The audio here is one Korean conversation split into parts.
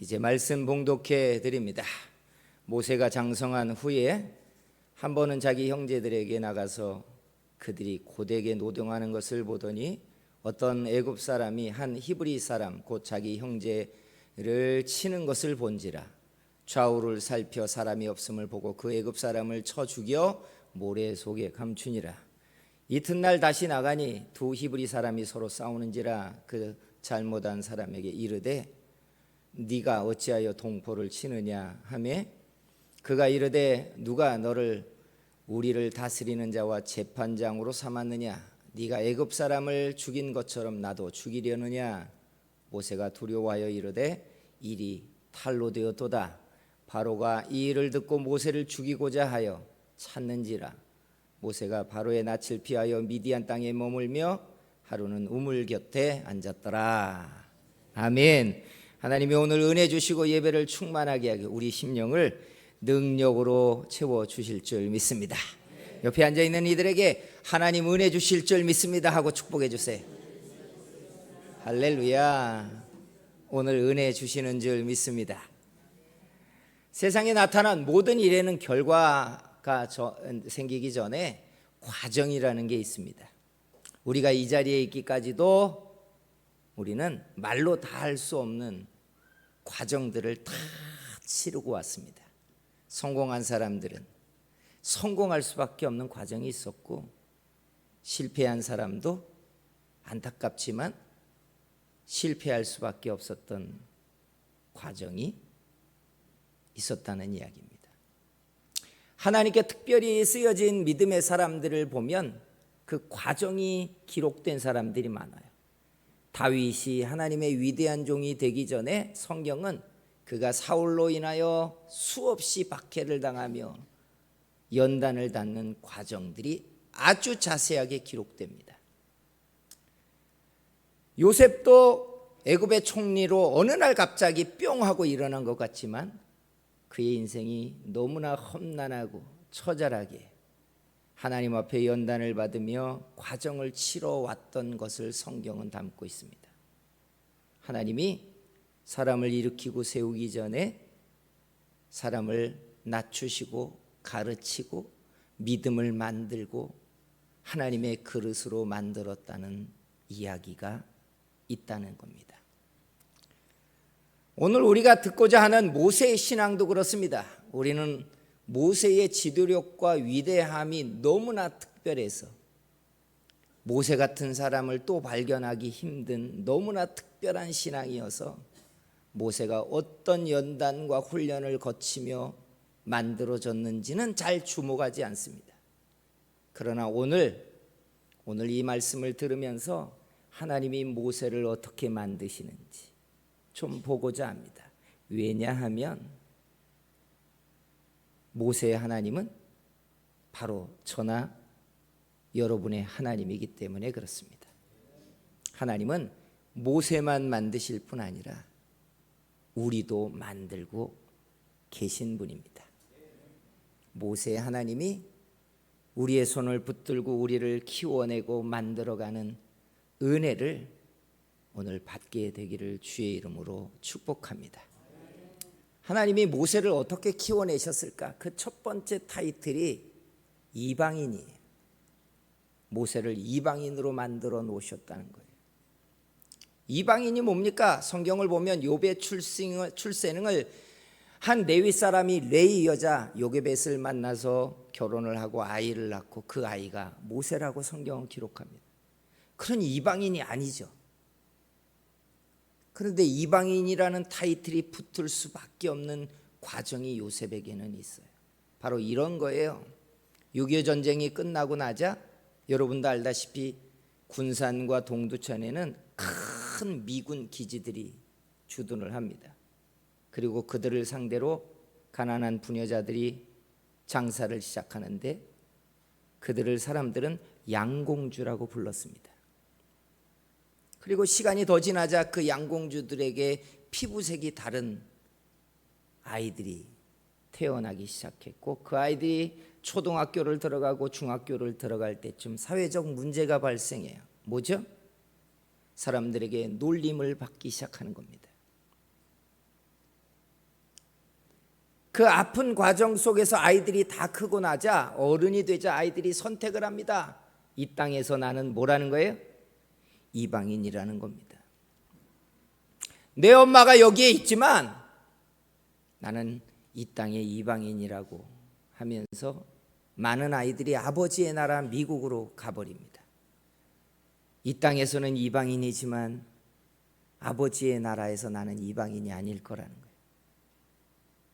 이제 말씀 봉독해 드립니다. 모세가 장성한 후에 한 번은 자기 형제들에게 나가서 그들이 고되게 노동하는 것을 보더니 어떤 애굽 사람이 한 히브리 사람 곧 자기 형제를 치는 것을 본지라 좌우를 살펴 사람이 없음을 보고 그 애굽 사람을 쳐 죽여 모래 속에 감추니라 이튿날 다시 나가니 두 히브리 사람이 서로 싸우는지라 그 잘못한 사람에게 이르되 네가 어찌하여 동포를 치느냐 하매 그가 이르되 누가 너를 우리를 다스리는 자와 재판장으로 삼았느냐? 네가 애굽 사람을 죽인 것처럼 나도 죽이려느냐? 모세가 두려워하여 이르되 일이 탈로 되었도다. 바로가 이 일을 듣고 모세를 죽이고자 하여 찾는지라. 모세가 바로의 낯을 피하여 미디안 땅에 머물며 하루는 우물 곁에 앉았더라. 아멘 하나님이 오늘 은혜 주시고 예배를 충만하게 하게 우리 심령을 능력으로 채워 주실 줄 믿습니다. 옆에 앉아 있는 이들에게 하나님 은혜 주실 줄 믿습니다 하고 축복해 주세요. 할렐루야. 오늘 은혜 주시는 줄 믿습니다. 세상에 나타난 모든 일에는 결과가 저- 생기기 전에 과정이라는 게 있습니다. 우리가 이 자리에 있기까지도 우리는 말로 다 할 수 없는 과정들을 다 치르고 왔습니다. 성공한 사람들은 성공할 수밖에 없는 과정이 있었고 실패한 사람도 안타깝지만 실패할 수밖에 없었던 과정이 있었다는 이야기입니다. 하나님께 특별히 쓰여진 믿음의 사람들을 보면 그 과정이 기록된 사람들이 많아요. 다윗이 하나님의 위대한 종이 되기 전에 성경은 그가 사울로 인하여 수없이 박해를 당하며 연단을 받는 과정들이 아주 자세하게 기록됩니다. 요셉도 애굽의 총리로 어느 날 갑자기 뿅 하고 일어난 것 같지만 그의 인생이 너무나 험난하고 처절하게 하나님 앞에 연단을 받으며 과정을 치러 왔던 것을 성경은 담고 있습니다. 하나님이 사람을 일으키고 세우기 전에 사람을 낮추시고 가르치고 믿음을 만들고 하나님의 그릇으로 만들었다는 이야기가 있다는 겁니다. 오늘 우리가 듣고자 하는 모세의 신앙도 그렇습니다. 우리는 모세의 지도력과 위대함이 너무나 특별해서 모세 같은 사람을 또 발견하기 힘든 너무나 특별한 신앙이어서 모세가 어떤 연단과 훈련을 거치며 만들어졌는지는 잘 주목하지 않습니다. 그러나 오늘 오늘 이 말씀을 들으면서 하나님이 모세를 어떻게 만드시는지 좀 보고자 합니다. 왜냐하면 모세의 하나님은 바로 저나 여러분의 하나님이기 때문에 그렇습니다. 하나님은 모세만 만드실 뿐 아니라 우리도 만들고 계신 분입니다. 모세의 하나님이 우리의 손을 붙들고 우리를 키워내고 만들어가는 은혜를 오늘 받게 되기를 주의 이름으로 축복합니다. 하나님이 모세를 어떻게 키워내셨을까? 그 첫 번째 타이틀이 이방인이에요. 모세를 이방인으로 만들어 놓으셨다는 거예요. 이방인이 뭡니까? 성경을 보면 요배 출생을, 출생을 한 레위 사람이 레이 여자 요게벳을 만나서 결혼을 하고 아이를 낳고 그 아이가 모세라고 성경은 기록합니다. 그런 이방인이 아니죠. 그런데 이방인이라는 타이틀이 붙을 수밖에 없는 과정이 요셉에게는 있어요. 바로 이런 거예요. 6.25 전쟁이 끝나고 나자 여러분도 알다시피 군산과 동두천에는 큰 미군 기지들이 주둔을 합니다. 그리고 그들을 상대로 가난한 부녀자들이 장사를 시작하는데 그들을 사람들은 양공주라고 불렀습니다. 그리고 시간이 더 지나자 그 양공주들에게 피부색이 다른 아이들이 태어나기 시작했고 그 아이들이 초등학교를 들어가고 중학교를 들어갈 때쯤 사회적 문제가 발생해요. 뭐죠? 사람들에게 놀림을 받기 시작하는 겁니다. 그 아픈 과정 속에서 아이들이 다 크고 나자 어른이 되자 아이들이 선택을 합니다. 이 땅에서 나는 뭐라는 거예요? 이방인이라는 겁니다. 내 엄마가 여기에 있지만 나는 이 땅의 이방인이라고 하면서 많은 아이들이 아버지의 나라 미국으로 가버립니다. 이 땅에서는 이방인이지만 아버지의 나라에서 나는 이방인이 아닐 거라는 거예요.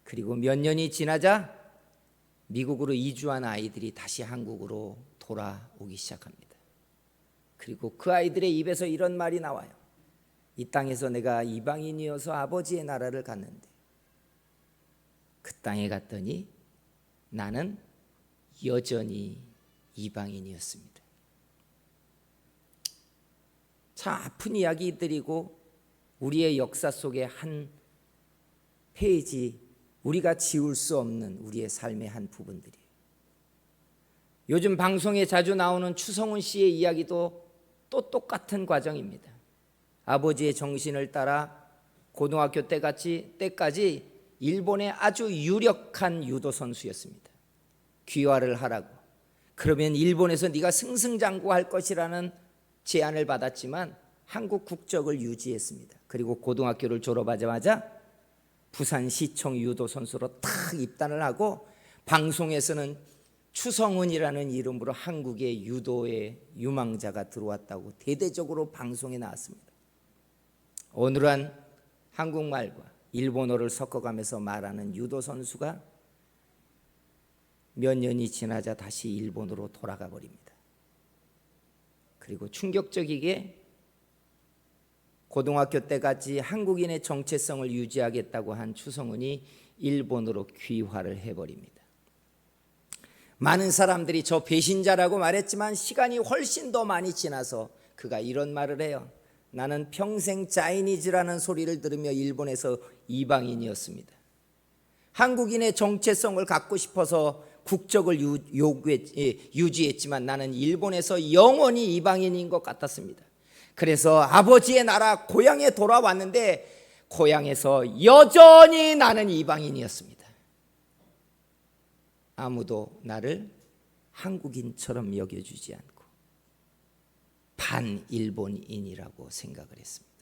그리고 몇 년이 지나자 미국으로 이주한 아이들이 다시 한국으로 돌아오기 시작합니다. 그리고 그 아이들의 입에서 이런 말이 나와요. 이 땅에서 내가 이방인이어서 아버지의 나라를 갔는데 그 땅에 갔더니 나는 여전히 이방인이었습니다. 참 아픈 이야기들이고 우리의 역사 속의 한 페이지 우리가 지울 수 없는 우리의 삶의 한 부분들이에요. 요즘 방송에 자주 나오는 추성훈 씨의 이야기도 또 똑같은 과정입니다. 아버지의 정신을 따라 고등학교 때까지 때까지 일본의 아주 유력한 유도 선수였습니다. 귀화를 하라고. 그러면 일본에서 네가 승승장구할 것이라는 제안을 받았지만 한국 국적을 유지했습니다. 그리고 고등학교를 졸업하자마자 부산시청 유도 선수로 탁 입단을 하고 방송에서는 추성훈이라는 이름으로 한국의 유도의 유망자가 들어왔다고 대대적으로 방송에 나왔습니다. 오늘은 한국말과 일본어를 섞어가면서 말하는 유도 선수가 몇 년이 지나자 다시 일본으로 돌아가 버립니다. 그리고 충격적이게 고등학교 때까지 한국인의 정체성을 유지하겠다고 한 추성훈이 일본으로 귀화를 해버립니다. 많은 사람들이 저 배신자라고 말했지만 시간이 훨씬 더 많이 지나서 그가 이런 말을 해요. 나는 평생 짜이니즈라는 소리를 들으며 일본에서 이방인이었습니다. 한국인의 정체성을 갖고 싶어서 국적을 유, 요구했, 예, 유지했지만 나는 일본에서 영원히 이방인인 것 같았습니다. 그래서 아버지의 나라 고향에 돌아왔는데 고향에서 여전히 나는 이방인이었습니다. 아무도 나를 한국인처럼 여겨주지 않고 반일본인이라고 생각을 했습니다.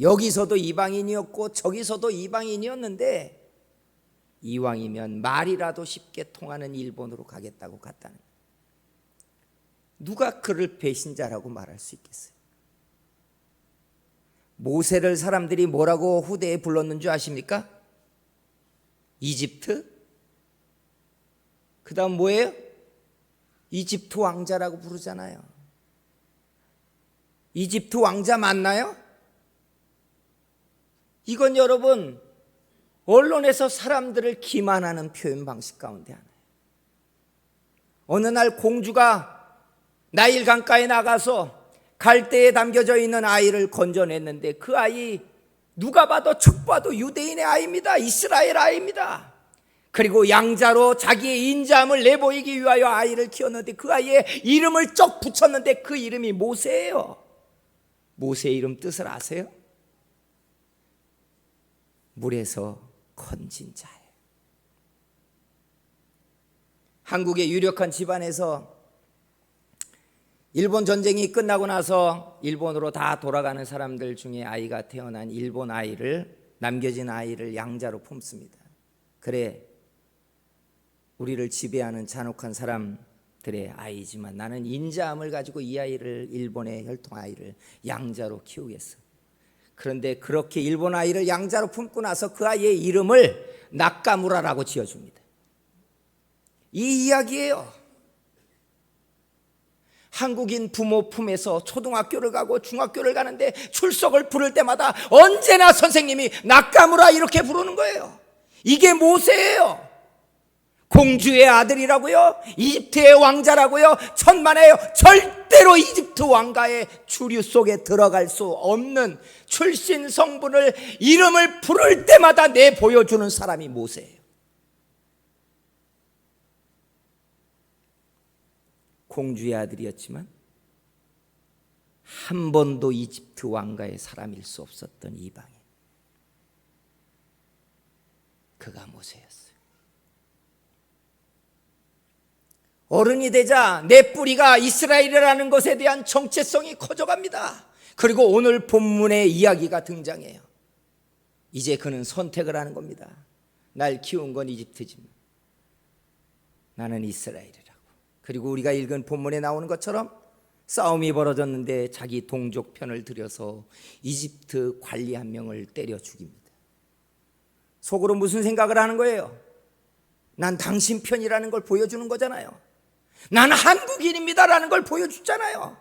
여기서도 이방인이었고 저기서도 이방인이었는데 이왕이면 말이라도 쉽게 통하는 일본으로 가겠다고 갔다는. 누가 그를 배신자라고 말할 수 있겠어요? 모세를 사람들이 뭐라고 후대에 불렀는 줄 아십니까? 이집트? 그 다음 뭐예요? 이집트 왕자라고 부르잖아요. 이집트 왕자 맞나요? 이건 여러분, 언론에서 사람들을 기만하는 표현 방식 가운데 하나예요. 어느 날 공주가 나일 강가에 나가서 갈대에 담겨져 있는 아이를 건져냈는데 그 아이 누가 봐도 척 봐도 유대인의 아이입니다. 이스라엘 아이입니다. 그리고 양자로 자기의 인자함을 내보이기 위하여 아이를 키웠는데 그 아이의 이름을 쩍 붙였는데 그 이름이 모세예요. 모세의 이름 뜻을 아세요? 물에서 건진 자예요. 한국의 유력한 집안에서 일본 전쟁이 끝나고 나서 일본으로 다 돌아가는 사람들 중에 아이가 태어난 일본 아이를 남겨진 아이를 양자로 품습니다. 그래 우리를 지배하는 잔혹한 사람들의 아이지만 나는 인자함을 가지고 이 아이를 일본의 혈통 아이를 양자로 키우겠어. 그런데 그렇게 일본 아이를 양자로 품고 나서 그 아이의 이름을 나카무라라고 지어줍니다. 이 이야기예요. 한국인 부모 품에서 초등학교를 가고 중학교를 가는데 출석을 부를 때마다 언제나 선생님이 낙가무라 이렇게 부르는 거예요. 이게 모세예요. 공주의 아들이라고요? 이집트의 왕자라고요? 천만에요. 절대로 이집트 왕가의 주류 속에 들어갈 수 없는 출신 성분을 이름을 부를 때마다 내 보여주는 사람이 모세예요. 공주의 아들이었지만 한 번도 이집트 왕가의 사람일 수 없었던 이방인. 그가 모세였어요. 어른이 되자 내 뿌리가 이스라엘이라는 것에 대한 정체성이 커져갑니다. 그리고 오늘 본문의 이야기가 등장해요. 이제 그는 선택을 하는 겁니다. 날 키운 건 이집트지만 나는 이스라엘이라고. 그리고 우리가 읽은 본문에 나오는 것처럼 싸움이 벌어졌는데 자기 동족 편을 들여서 이집트 관리 한 명을 때려 죽입니다. 속으로 무슨 생각을 하는 거예요? 난 당신 편이라는 걸 보여주는 거잖아요. 난 한국인입니다라는 걸 보여주잖아요.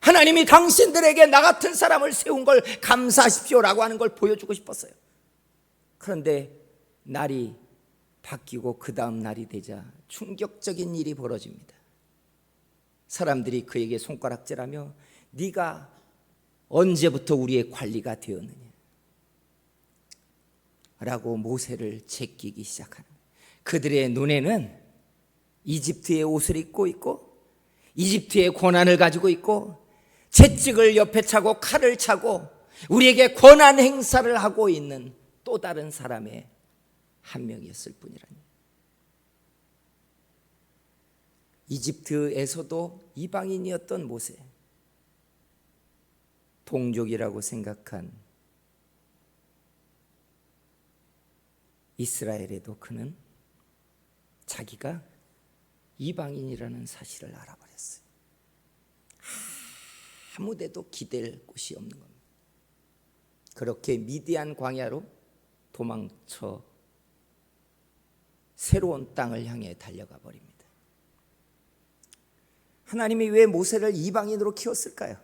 하나님이 당신들에게 나 같은 사람을 세운 걸 감사하십시오라고 하는 걸 보여주고 싶었어요. 그런데 날이 바뀌고 그 다음 날이 되자 충격적인 일이 벌어집니다. 사람들이 그에게 손가락질하며 네가 언제부터 우리의 관리가 되었느냐 라고 모세를 제끼기 시작하는. 그들의 눈에는 이집트의 옷을 입고 있고 이집트의 권한을 가지고 있고 채찍을 옆에 차고 칼을 차고 우리에게 권한 행사를 하고 있는 또 다른 사람의 한 명이었을 뿐이라니. 이집트에서도 이방인이었던 모세. 동족이라고 생각한 이스라엘에도 그는 자기가 이방인이라는 사실을 알아버렸어요. 아무데도 기댈 곳이 없는 겁니다. 그렇게 미디안 광야로 도망쳐 새로운 땅을 향해 달려가 버립니다. 하나님이 왜 모세를 이방인으로 키웠을까요?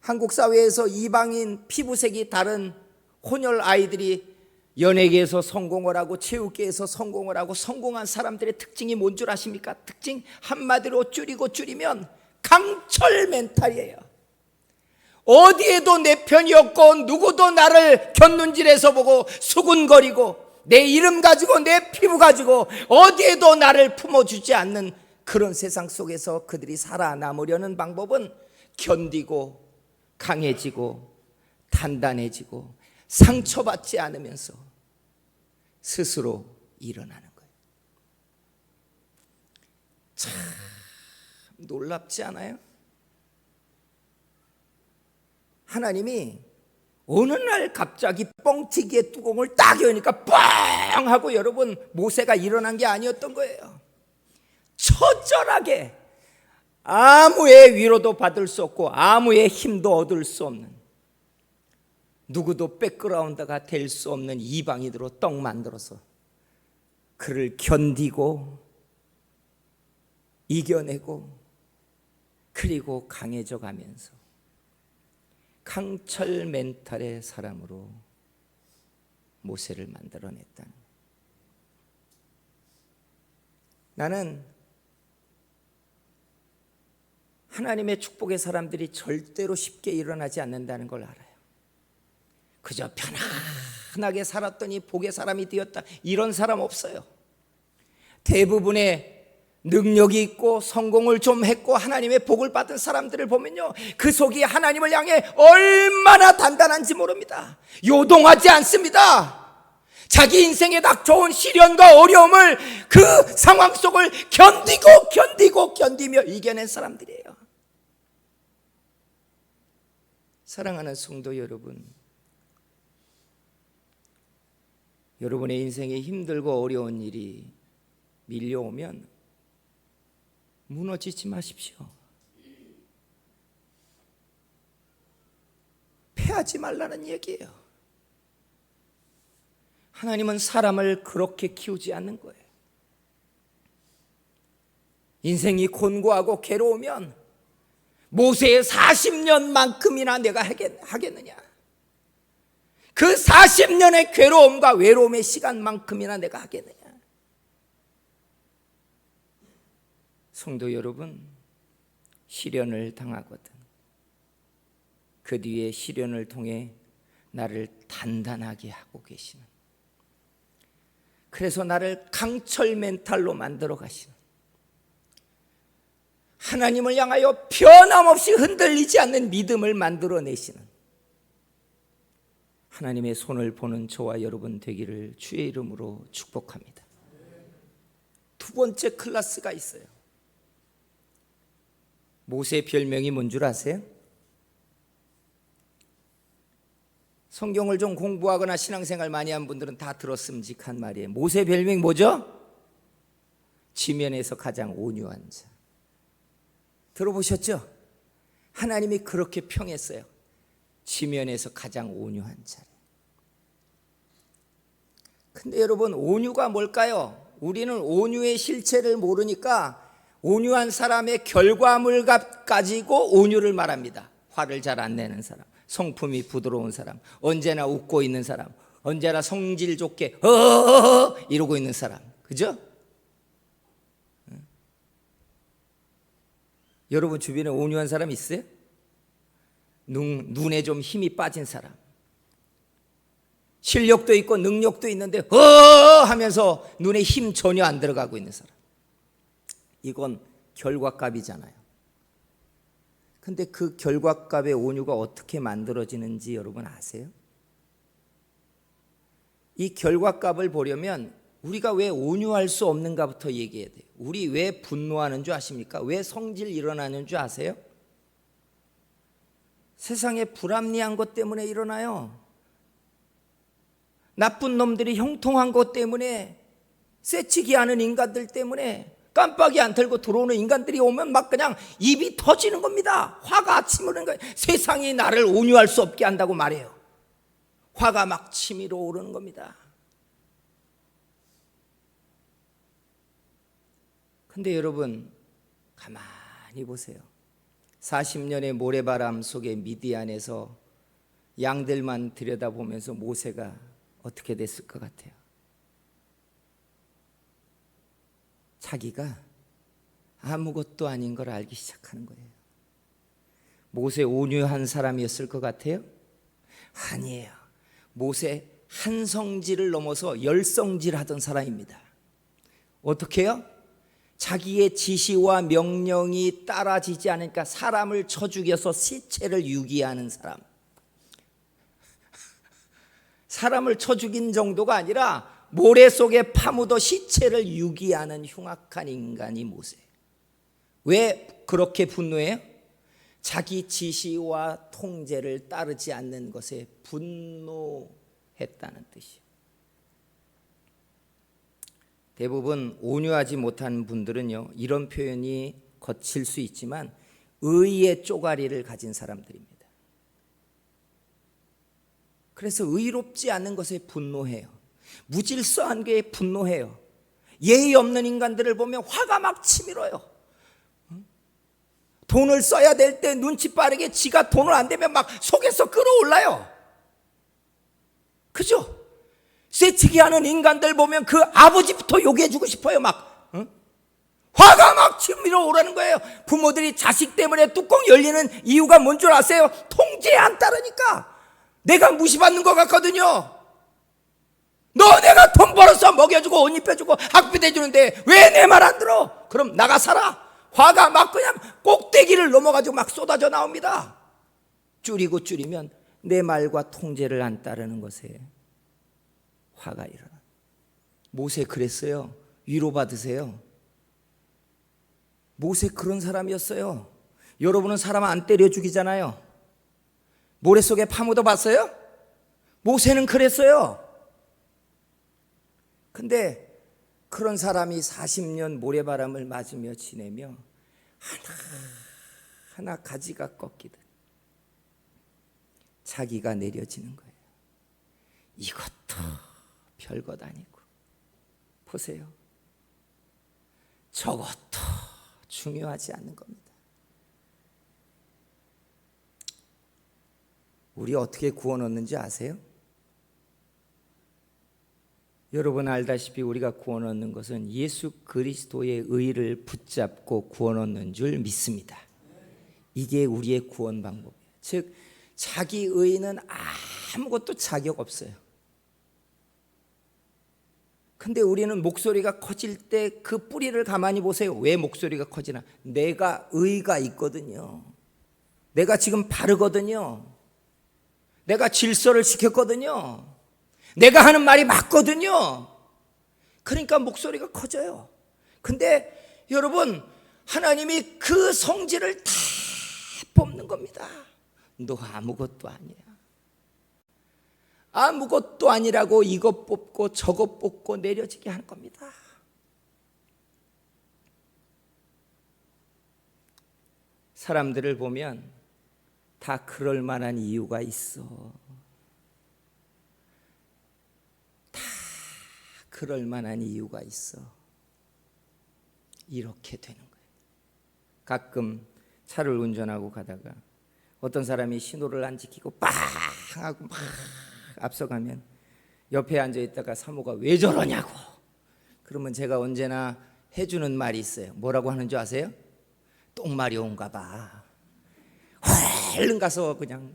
한국 사회에서 이방인 피부색이 다른 혼혈 아이들이 연예계에서 성공을 하고 체육계에서 성공을 하고 성공한 사람들의 특징이 뭔 줄 아십니까? 특징 한마디로 줄이고 줄이면 강철 멘탈이에요. 어디에도 내 편이 없고 누구도 나를 곁눈질해서 보고 수군거리고 내 이름 가지고 내 피부 가지고 어디에도 나를 품어주지 않는 그런 세상 속에서 그들이 살아남으려는 방법은 견디고 강해지고 단단해지고 상처받지 않으면서 스스로 일어나는 거예요. 참 놀랍지 않아요? 하나님이 어느 날 갑자기 뻥튀기의 뚜껑을 딱 여니까 뻥 하고 여러분 모세가 일어난 게 아니었던 거예요. 처절하게 아무의 위로도 받을 수 없고 아무의 힘도 얻을 수 없는 누구도 백그라운드가 될 수 없는 이방인으로 떡 만들어서 그를 견디고 이겨내고 그리고 강해져 가면서 강철 멘탈의 사람으로 모세를 만들어냈다는 나는 하나님의 축복의 사람들이 절대로 쉽게 일어나지 않는다는 걸 알아요. 그저 편안하게 살았더니 복의 사람이 되었다. 이런 사람 없어요. 대부분의 능력이 있고 성공을 좀 했고 하나님의 복을 받은 사람들을 보면요. 그 속이 하나님을 향해 얼마나 단단한지 모릅니다. 요동하지 않습니다. 자기 인생에 닥쳐온 시련과 어려움을 그 상황 속을 견디고 견디고 견디며 이겨낸 사람들이에요. 사랑하는 성도 여러분, 여러분의 인생에 힘들고 어려운 일이 밀려오면 무너지지 마십시오. 패하지 말라는 얘기예요. 하나님은 사람을 그렇게 키우지 않는 거예요. 인생이 곤고하고 괴로우면 모세의 40년만큼이나 내가 하겠느냐? 그 40년의 괴로움과 외로움의 시간만큼이나 내가 하겠느냐? 성도 여러분, 시련을 당하거든. 그 뒤에 시련을 통해 나를 단단하게 하고 계시는. 그래서 나를 강철 멘탈로 만들어 가시는. 하나님을 향하여 변함없이 흔들리지 않는 믿음을 만들어 내시는. 하나님의 손을 보는 저와 여러분 되기를 주의 이름으로 축복합니다. 두 번째 클래스가 있어요. 모세 별명이 뭔 줄 아세요? 성경을 좀 공부하거나 신앙생활 많이 한 분들은 다 들었음직한 말이에요. 모세 별명 뭐죠? 지면에서 가장 온유한 자. 들어보셨죠? 하나님이 그렇게 평했어요. 지면에서 가장 온유한 자. 근데 여러분 온유가 뭘까요? 우리는 온유의 실체를 모르니까 온유한 사람의 결과물 가지고 온유를 말합니다. 화를 잘 안 내는 사람, 성품이 부드러운 사람, 언제나 웃고 있는 사람, 언제나 성질 좋게 어어어 이러고 있는 사람. 그죠? 여러분 주변에 온유한 사람 있어요? 눈, 눈에 좀 힘이 빠진 사람. 실력도 있고 능력도 있는데 어 하면서 눈에 힘 전혀 안 들어가고 있는 사람. 이건 결과값이잖아요. 근데 그 결과값의 온유가 어떻게 만들어지는지 여러분 아세요? 이 결과값을 보려면 우리가 왜 온유할 수 없는가부터 얘기해야 돼요. 우리 왜 분노하는 줄 아십니까? 왜 성질 일어나는 줄 아세요? 세상에 불합리한 것 때문에 일어나요. 나쁜 놈들이 형통한 것 때문에 쇠치기 하는 인간들 때문에 깜빡이 안 틀고 들어오는 인간들이 오면 막 그냥 입이 터지는 겁니다. 화가 치밀는 거예요. 세상이 나를 온유할 수 없게 한다고 말해요. 화가 막 치밀어 오르는 겁니다. 근데 여러분 가만히 보세요. 40년의 모래바람 속에 미디안에서 양들만 들여다보면서 모세가 어떻게 됐을 것 같아요? 자기가 아무것도 아닌 걸 알기 시작하는 거예요. 모세 온유한 사람이었을 것 같아요? 아니에요. 모세 한 성질을 넘어서 열 성질 하던 사람입니다. 어떻게요? 자기의 지시와 명령이 따라지지 않으니까 사람을 쳐 죽여서 시체를 유기하는 사람. 사람을 쳐 죽인 정도가 아니라 모래 속에 파묻어 시체를 유기하는 흉악한 인간이 모세. 왜 그렇게 분노해요? 자기 지시와 통제를 따르지 않는 것에 분노했다는 뜻이요. 대부분 온유하지 못한 분들은요, 이런 표현이 거칠 수 있지만 의의 쪼가리를 가진 사람들입니다. 그래서 의롭지 않은 것에 분노해요. 무질서한 게 분노해요. 예의 없는 인간들을 보면 화가 막 치밀어요. 돈을 써야 될 때 눈치 빠르게 지가 돈을 안 되면 막 속에서 끌어올라요. 그죠? 쇠치기 하는 인간들 보면 그 아버지부터 욕해주고 싶어요, 막. 응? 화가 막 치밀어 오라는 거예요. 부모들이 자식 때문에 뚜껑 열리는 이유가 뭔 줄 아세요? 통제에 안 따르니까. 내가 무시받는 것 같거든요. 너 내가 돈 벌어서 먹여주고 옷 입혀주고 학비 대주는데 왜 내 말 안 들어? 그럼 나가 살아. 화가 막 그냥 꼭대기를 넘어가지고 막 쏟아져 나옵니다. 줄이고 줄이면 내 말과 통제를 안 따르는 것에 화가 일어나. 모세 그랬어요. 위로받으세요. 모세 그런 사람이었어요. 여러분은 사람 안 때려 죽이잖아요. 모래 속에 파묻어 봤어요? 모세는 그랬어요. 근데 그런 사람이 40년 모래바람을 맞으며 지내며 하나 하나 가지가 꺾이듯 자기가 내려지는 거예요. 이것도 별것 아니고 보세요. 저것도 중요하지 않는 겁니다. 우리 어떻게 구원 얻는지 아세요? 여러분 알다시피 우리가 구원 얻는 것은 예수 그리스도의 의를 붙잡고 구원 얻는 줄 믿습니다. 이게 우리의 구원 방법이에요. 즉 자기 의는 아무것도 자격 없어요. 근데 우리는 목소리가 커질 때 그 뿌리를 가만히 보세요. 왜 목소리가 커지나? 내가 의가 있거든요. 내가 지금 바르거든요. 내가 질서를 지켰거든요. 내가 하는 말이 맞거든요. 그러니까 목소리가 커져요. 근데 여러분, 하나님이 그 성질을 다 뽑는 겁니다. 너 아무것도 아니야. 아무것도 아니라고 이것 뽑고 저것 뽑고 내려지게 하는 겁니다. 사람들을 보면 다 그럴 만한 이유가 있어. 다 그럴 만한 이유가 있어. 이렇게 되는 거예요. 가끔 차를 운전하고 가다가 어떤 사람이 신호를 안 지키고 빵 하고 막 앞서가면 옆에 앉아 있다가 사모가 왜 저러냐고. 그러면 제가 언제나 해주는 말이 있어요. 뭐라고 하는 줄 아세요? 똥말이 온가 봐. 얼른 가서 그냥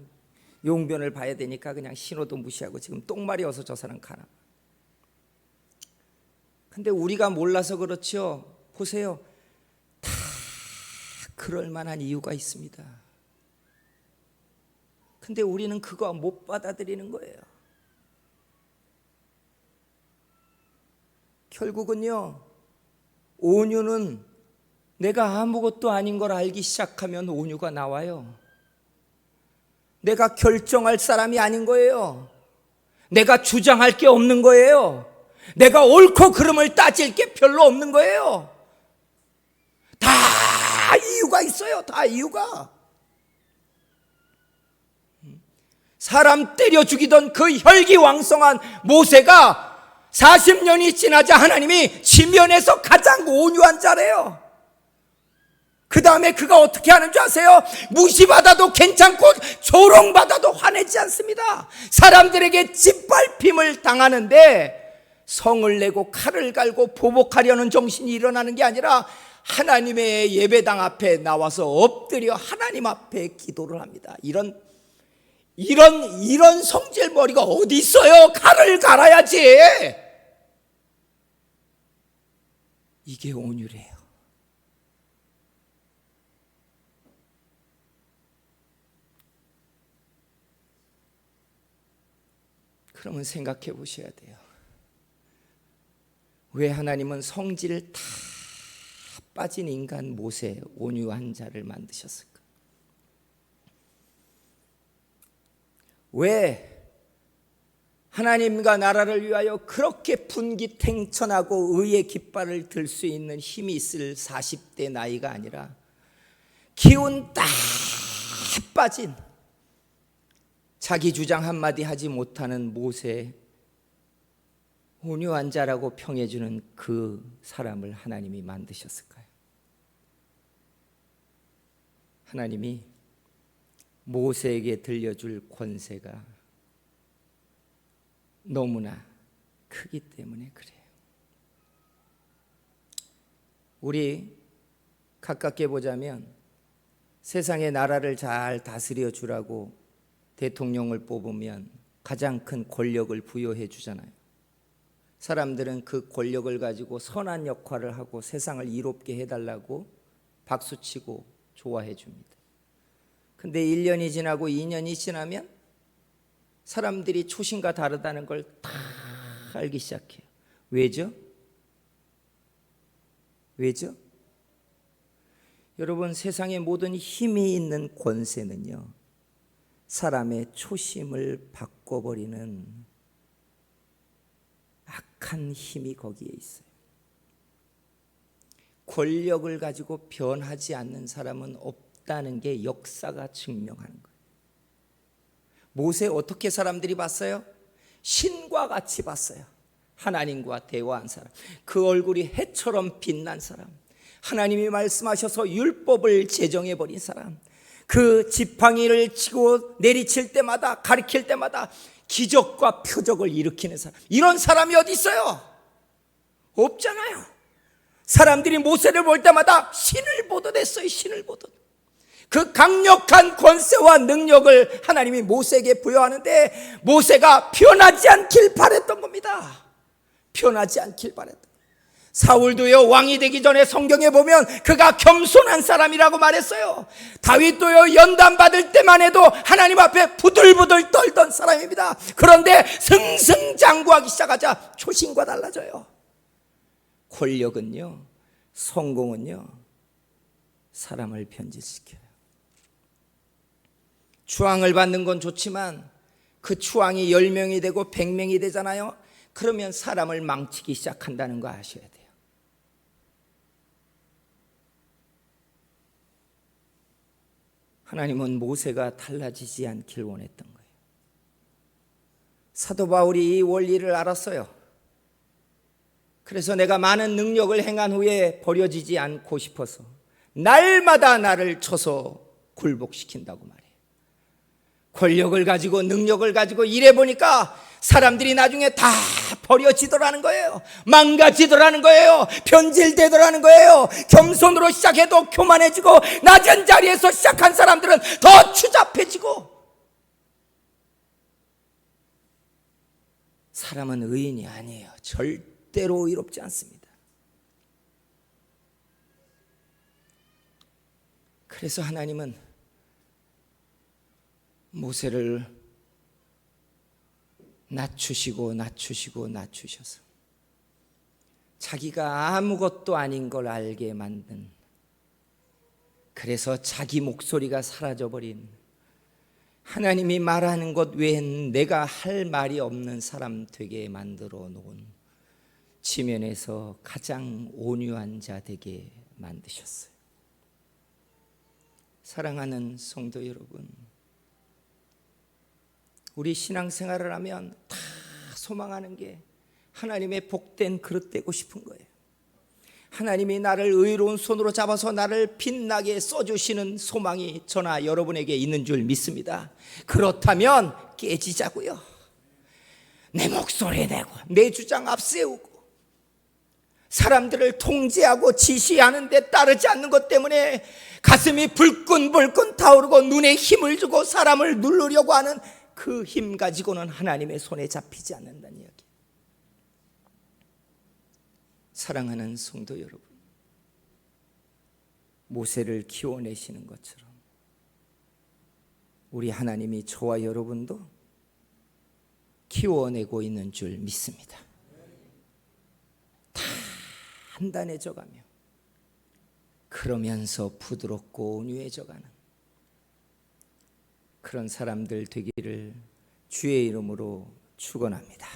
용변을 봐야 되니까 그냥 신호도 무시하고 지금 똥말이 어서 저 사람 가나. 근데 우리가 몰라서 그렇죠. 보세요. 다 그럴 만한 이유가 있습니다. 근데 우리는 그거 못 받아들이는 거예요. 결국은요, 온유는 내가 아무것도 아닌 걸 알기 시작하면 온유가 나와요. 내가 결정할 사람이 아닌 거예요. 내가 주장할 게 없는 거예요. 내가 옳고 그름을 따질 게 별로 없는 거예요. 다 이유가 있어요. 다 이유가. 사람 때려 죽이던 그 혈기왕성한 모세가 40년이 지나자 하나님이 지면에서 가장 온유한 자래요. 그 다음에 그가 어떻게 하는 줄 아세요? 무시받아도 괜찮고 조롱받아도 화내지 않습니다. 사람들에게 짓밟힘을 당하는데 성을 내고 칼을 갈고 보복하려는 정신이 일어나는 게 아니라 하나님의 예배당 앞에 나와서 엎드려 하나님 앞에 기도를 합니다. 이런 이런 이런 성질 머리가 어디 있어요? 칼을 갈아야지. 이게 온유래요. 그러면 생각해 보셔야 돼요. 왜 하나님은 성질 다 빠진 인간 모세 온유한 자를 만드셨을까? 왜 하나님과 나라를 위하여 그렇게 분기탱천하고 의의 깃발을 들 수 있는 힘이 있을 40대 나이가 아니라 기운 딱 빠진 자기 주장 한마디 하지 못하는 모세 온유한 자라고 평해주는 그 사람을 하나님이 만드셨을까요? 하나님이 모세에게 들려줄 권세가 너무나 크기 때문에 그래요. 우리 가깝게 보자면 세상의 나라를 잘 다스려 주라고 대통령을 뽑으면 가장 큰 권력을 부여해 주잖아요. 사람들은 그 권력을 가지고 선한 역할을 하고 세상을 이롭게 해달라고 박수치고 좋아해 줍니다. 근데 1년이 지나고 2년이 지나면 사람들이 초신과 다르다는 걸 다 알기 시작해요. 왜죠? 왜죠? 여러분 세상의 모든 힘이 있는 권세는요. 사람의 초심을 바꿔버리는 악한 힘이 거기에 있어요. 권력을 가지고 변하지 않는 사람은 없다는 게 역사가 증명하는 거예요. 모세 어떻게 사람들이 봤어요? 신과 같이 봤어요. 하나님과 대화한 사람. 그 얼굴이 해처럼 빛난 사람. 하나님이 말씀하셔서 율법을 제정해 버린 사람. 그 지팡이를 치고 내리칠 때마다 가리킬 때마다 기적과 표적을 일으키는 사람. 이런 사람이 어디 있어요? 없잖아요. 사람들이 모세를 볼 때마다 신을 보듯 했어요. 신을 보듯. 그 강력한 권세와 능력을 하나님이 모세에게 부여하는데 모세가 변하지 않길 바랬던 겁니다. 변하지 않길 바랬던. 사울도요 왕이 되기 전에 성경에 보면 그가 겸손한 사람이라고 말했어요. 다윗도요 연단 받을 때만 해도 하나님 앞에 부들부들 떨던 사람입니다. 그런데 승승장구하기 시작하자 초신과 달라져요. 권력은요, 성공은요, 사람을 변질시켜요. 추앙을 받는 건 좋지만 그 추앙이 10명이 되고 100명이 되잖아요. 그러면 사람을 망치기 시작한다는 거 아셔야 돼요. 하나님은 모세가 달라지지 않길 원했던 거예요. 사도 바울이 이 원리를 알았어요. 그래서 내가 많은 능력을 행한 후에 버려지지 않고 싶어서 날마다 나를 쳐서 굴복시킨다고 말해요. 권력을 가지고 능력을 가지고 일해 보니까 사람들이 나중에 다 버려지더라는 거예요. 망가지더라는 거예요. 변질되더라는 거예요. 겸손으로 시작해도 교만해지고 낮은 자리에서 시작한 사람들은 더 추잡해지고 사람은 의인이 아니에요. 절대로 의롭지 않습니다. 그래서 하나님은 모세를 낮추시고 낮추시고 낮추셔서 자기가 아무것도 아닌 걸 알게 만든 그래서 자기 목소리가 사라져 버린 하나님이 말하는 것 외엔 내가 할 말이 없는 사람 되게 만들어 놓은 지면에서 가장 온유한 자 되게 만드셨어요. 사랑하는 성도 여러분, 우리 신앙생활을 하면 다 소망하는 게 하나님의 복된 그릇 되고 싶은 거예요. 하나님이 나를 의로운 손으로 잡아서 나를 빛나게 써주시는 소망이 저나 여러분에게 있는 줄 믿습니다. 그렇다면 깨지자고요. 내 목소리 내고 내 주장 앞세우고 사람들을 통제하고 지시하는데 따르지 않는 것 때문에 가슴이 불끈불끈 타오르고 눈에 힘을 주고 사람을 누르려고 하는 그 힘 가지고는 하나님의 손에 잡히지 않는다는 이야기. 사랑하는 성도 여러분, 모세를 키워내시는 것처럼 우리 하나님이 저와 여러분도 키워내고 있는 줄 믿습니다. 단단해져가며 그러면서 부드럽고 온유해져가는 그런 사람들 되기를 주의 이름으로 축원합니다.